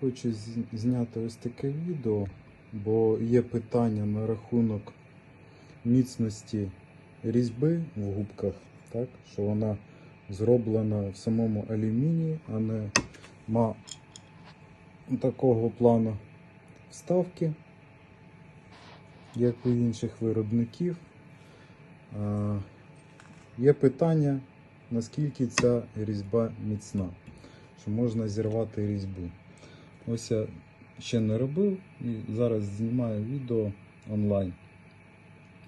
Хочу зняти ось таке відео, бо є питання на рахунок міцності різьби в губках, так? що вона зроблена в самому алюмінії, а не ма такого плану вставки, як у інших виробників. А, Є питання, наскільки ця різьба міцна, що можна зірвати різьбу. Ось я ще не робив і зараз знімаю відео онлайн.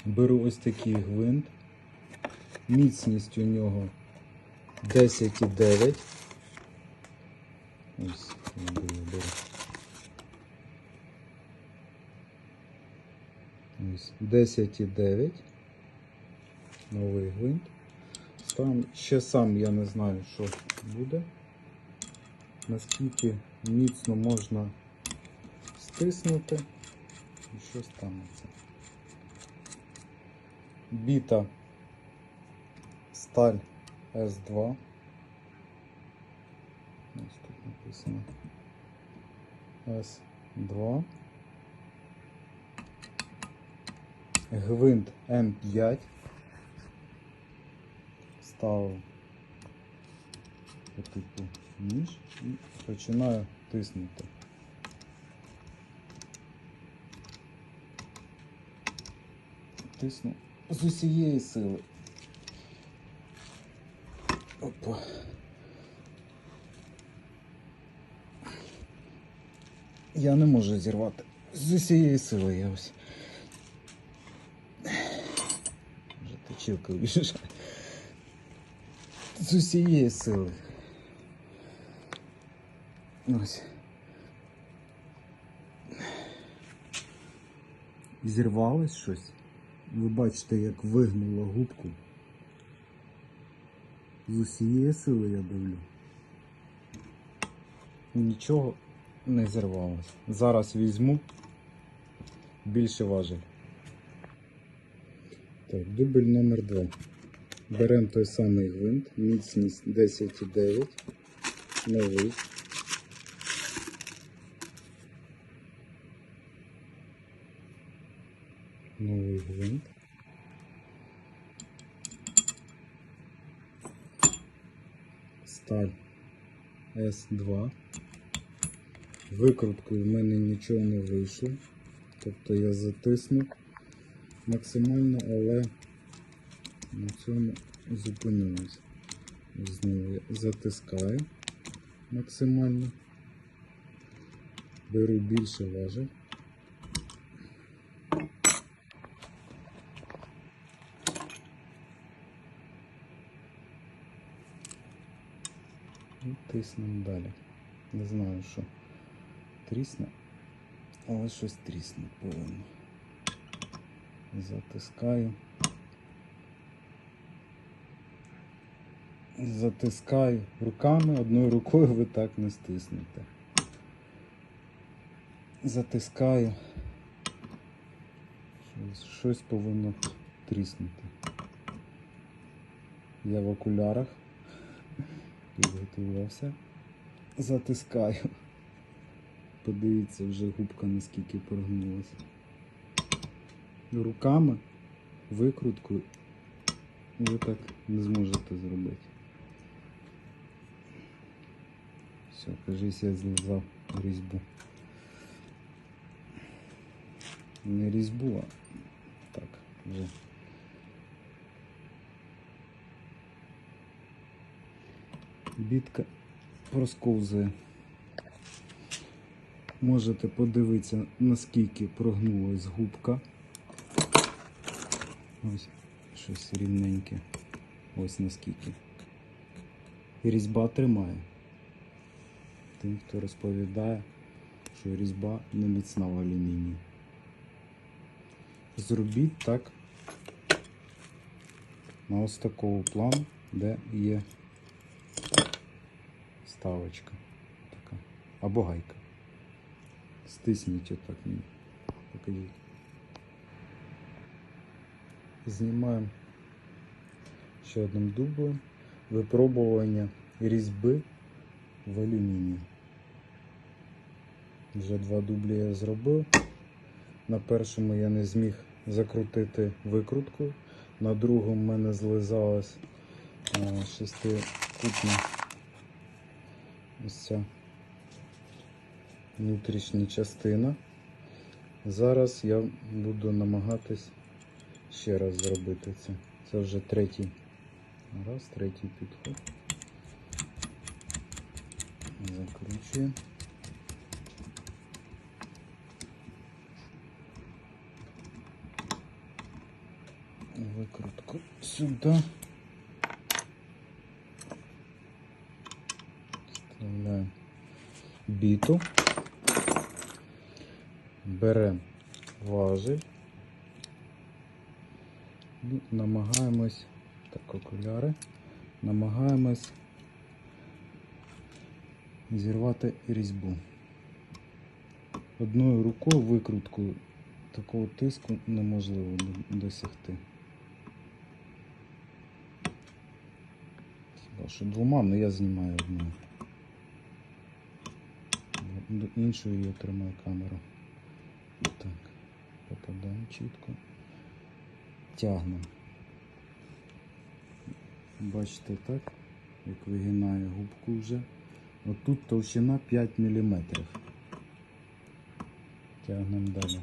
Беру ось такий гвинт. Міцність у нього 10,9. Ось я беру. Ось 10,9. Новий гвинт. Там ще сам я не знаю, що буде. Наскільки міцно можна стиснути і що станеться. Біта сталь S2. Ось тут написано S2. Гвинт М5. Ставив по типу ніж і починаю тиснути. Тисну з усієї сили. Опа. Я не можу зірвати. З усієї сили я ось. Вже точилка виїжджає. З усієї сили. Ось. Зірвалось щось. Ви бачите, як вигнуло губку. З усієї сили я дивлю. Нічого не зірвалось. Зараз візьму більше важель. Так, дубль номер 2. Беремо той самий гвинт, міцність 10,9, новий. Новий гвинт. Сталь С2. Викруткою в мене нічого не вийшло. Тобто я затиснув максимально, але на цьому зупинилось. Знову я затискаю максимально. Беру більше важель. І тиснемо далі. Не знаю, що трісне, але щось трісне повинно. Затискаю. Затискаю руками, одною рукою ви так не стиснете. Затискаю. Щось, щось повинно тріснути. Я в окулярах підготувався. Затискаю. Подивіться, вже губка наскільки прогнулася. Руками, викруткою ви так не зможете зробити. Все, кажись, я злизав різьбу. Не різьбу, а так, вже. Бітка просковзує. Можете подивитися, наскільки прогнулась губка. Ось щось рівненьке. Ось наскільки. І різьба тримає. Тим, хто розповідає, що різьба не міцна в алюмінії. Зробіть так на ось такого плану, де є ставочка така. Або гайка. Стисніть отак мені. Покажіть. Знімаємо ще одним дублем випробування різьби в алюмінії. Вже два дублі я зробив. На першому я не зміг закрутити викруткою. На другому в мене злизалась е, шестикутна ось ця внутрішня частина. Зараз я буду намагатись ще раз зробити це. Це вже третій раз, третій підход. Закручуємо. Викрутку сюди. Вставляємо біту. Беремо важіль. І намагаємось, так, окуляри, намагаємось зірвати різьбу. Одною рукою викруткою такого тиску неможливо досягти. Хіба що двома, але я знімаю одною. До іншої я тримаю камеру. Так, попадаємо чітко. Тягнемо. Бачите так, як вигинає губку вже. Отут товщина 5 мм. Тягнемо далі.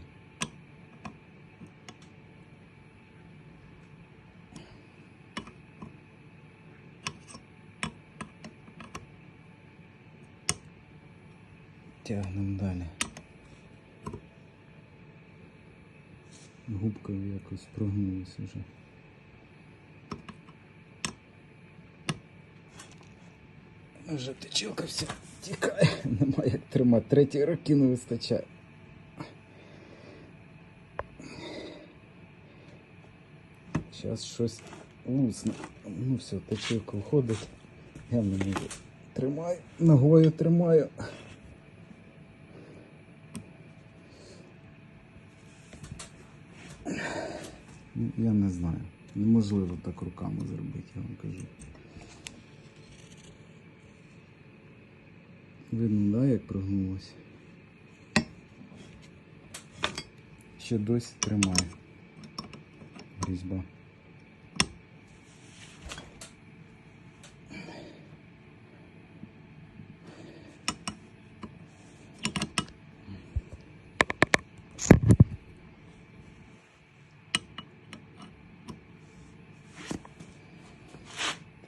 Тягнемо далі. Губка якось прогнулася вже. Вже течілка вся тікає, немає як тримати. Третій роки не вистачає. Зараз щось лусне. Ну все, течілка входить. Я не можу. Тримаю, ногою тримаю. Я не знаю. Неможливо так руками зробити, я вам кажу. Видно, да, як прогнулося? Ще досі тримає різьба.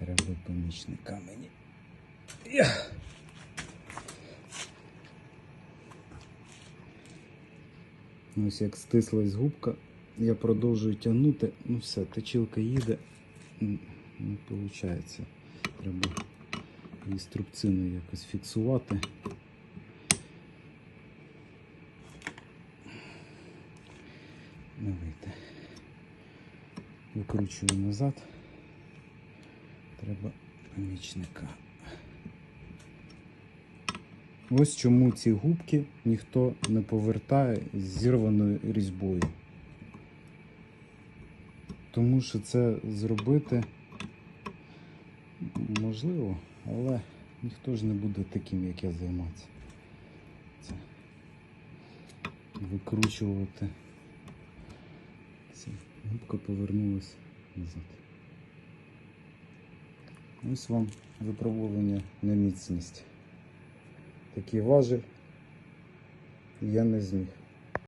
Треба помічника мені. Ось як стислась губка, я продовжую тягнути, ну все, точилка їде, не виходить. Треба її струбциною якось фіксувати. Вийде. Викручую назад. Треба помічника. Ось чому ці губки ніхто не повертає з зірваною різьбою. Тому що це зробити можливо, але ніхто ж не буде таким, як я займатися. Це викручувати. Губка повернулась назад. Ось вам випробування на міцність. Такий важіль я не зміг.